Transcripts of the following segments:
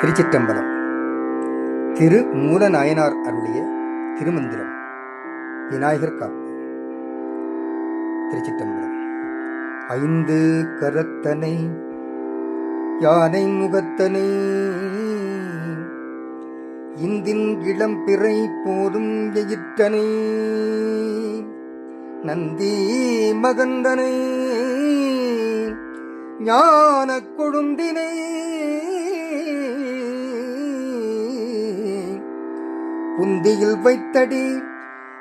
திருச்சிற்றம்பலம். திரு மூல நாயனார் அருளிய திருமந்திரம் விநாயகர் காப்பு. திருச்சிற்றம்பலம். ஐந்து கரத்தனை யானை முகத்தனை இந்தின் இளம்பிறை போதும் எயிற்றனை நந்தி மகந்தனை ஞான கொழுந்தினை புந்தியில் வைத்தடி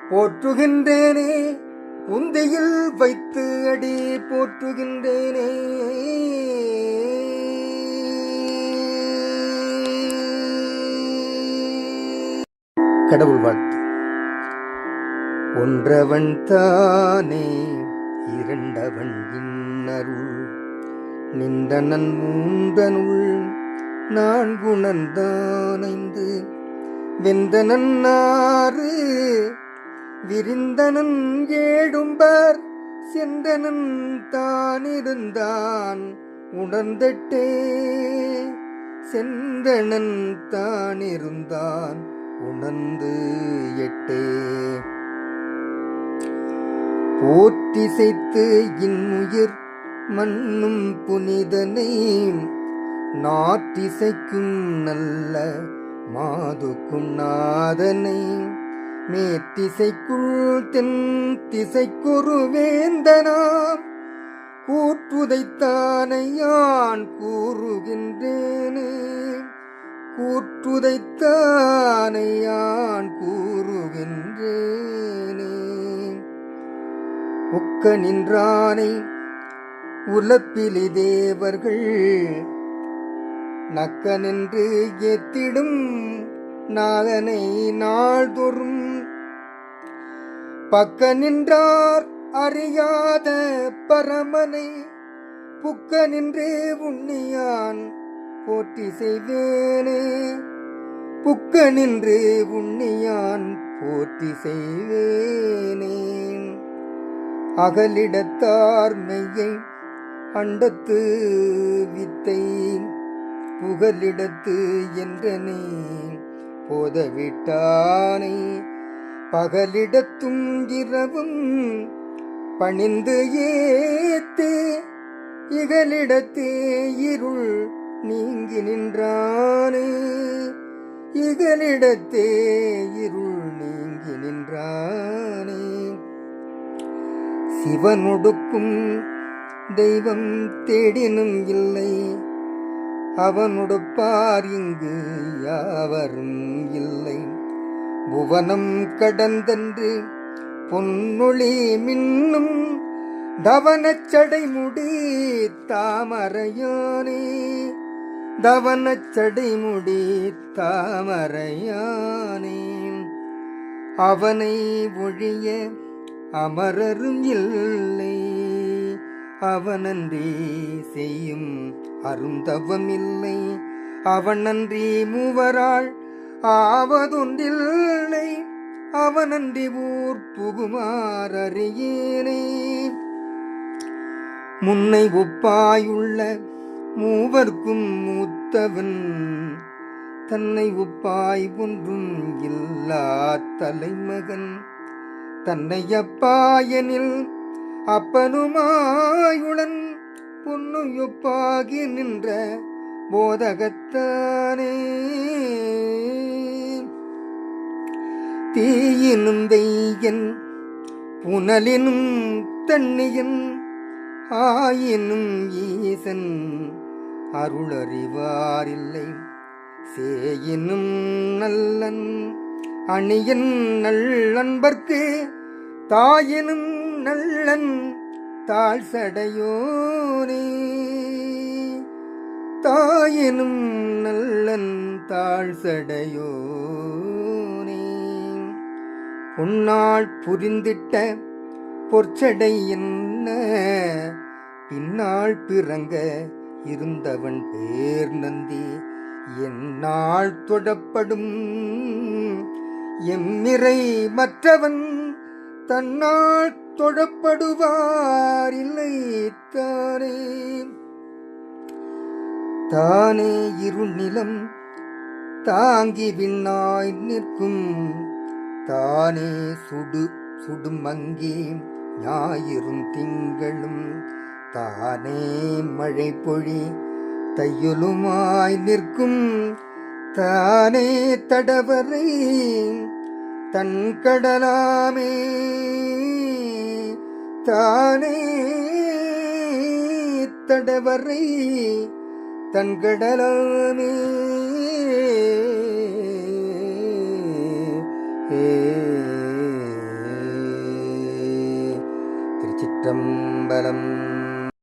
போற்றுகின்றேனே. புந்தியில் வைத்து அடி போற்றுகின்றேனே. கடவுள் வாழ்த்து. ஒன்றவன் தானே இரண்டவன் இன்னருள். நின்றனன் மூன்றனுள் நான்குணர்ந்தானைந்து வெந்தனன் ஆறு விரிந்தனன் ஏழும்பர் சென்றனன் தானிருந்தான். உணர்ந்தட்டே சென்றனன் தானிருந்தான். உணர்ந்து எட்டே. போற்றிசைத்து இன்னுயிர் மண்ணும் புனிதனை நாற்றிசைக்கும் நல்ல மாதுக்கும் நாதனை மேத்திசைக்குள் தென் திசைக்குரு வேந்தனாம். கூற்றுதைத்தானையான் கூறுகின்றேனே. கூற்றுதைத்தானையான் கூறுகின்றேனே. உக்க நின்றானை உலப்பிலி தேவர்கள் நக்க நின்று எத்திடும் நாதனை நாள்தோறும். பக்க நின்றார் அறியாத பரமனை புக்க நின்றே உண்ணியான் போற்றி செய்வேனே. புக்க நின்று உண்ணியான் போற்றி செய்வேனே. அகலிடத்தார் மெய்யை அண்டத்து வித்தை புகலிடத்து என்றனே போதவிட்டானை. பகலிடத்தும் இரவும் பணிந்து ஏத்து இகலிடத்தே இருள் நீங்கி நின்றானே. இகலிடத்தே இருள் நீங்கி நின்றானே. சிவனொடுக்கும் தெய்வம் தேடினும் இல்லை. அவனுடுப்பார் இங்கு யாவரும் இல்லை. புவனம் கடந்தன்று பொன்னொழி மின்னும் தவனச்சடைமுடி தாமரையானே. தவனச்சடைமுடி தாமரையானே. அவனை ஒழிய அமரரும் இல்லை. அவனன்றி செய்யும் அருந்தவமில்லை. அவனன்றி மூவராள் ஆவதொன்றில்லை. அவனன்றி ஊர் புகுமாறறியேனே முன்னை ஒப்பாயுள்ள மூவர்க்கும் மூத்தவன் தன்னை ஒப்பாய் ஒன்றும் இல்லா தலைமகன். தன்னை அப்பாயனில் அப்பனுமாயுடன் பொன்னுயொப்பாகி நின்ற போதகத்தானே. தீயினும் தெய்யன் புனலினும் தண்ணியன் ஆயினும் ஈசன் அருளறிவாரில்லை. சேயினும் நல்லன் அணியன் நல்லன்பர்க்கு தாயினும் நல்லன் தாழ் சடையோனே தாயினும் நல்லன் தாழ் சடையோனே உன்னால் புரிந்திட்ட பொற்சடை என்ன? பின்னாள் பிறங்க இருந்தவன் பேர் நந்தி. என்னால் தொடப்படும் எம்மிறை மற்றவன் தன்னால் தொழப்படுவார். இல்லை தானே. தானே இருநிலம் தாங்கி விண்ணாய் நிற்கும். தானே சுடு சுடுமங்கி ஞாயிறும் திங்களும். தானே மழை பொழி தையுலுமாய் நிற்கும். தானே தடவரை தன் கடலாமே. தானே தடவரை தன் கடலாமே திருச்சிற்றம்பலம்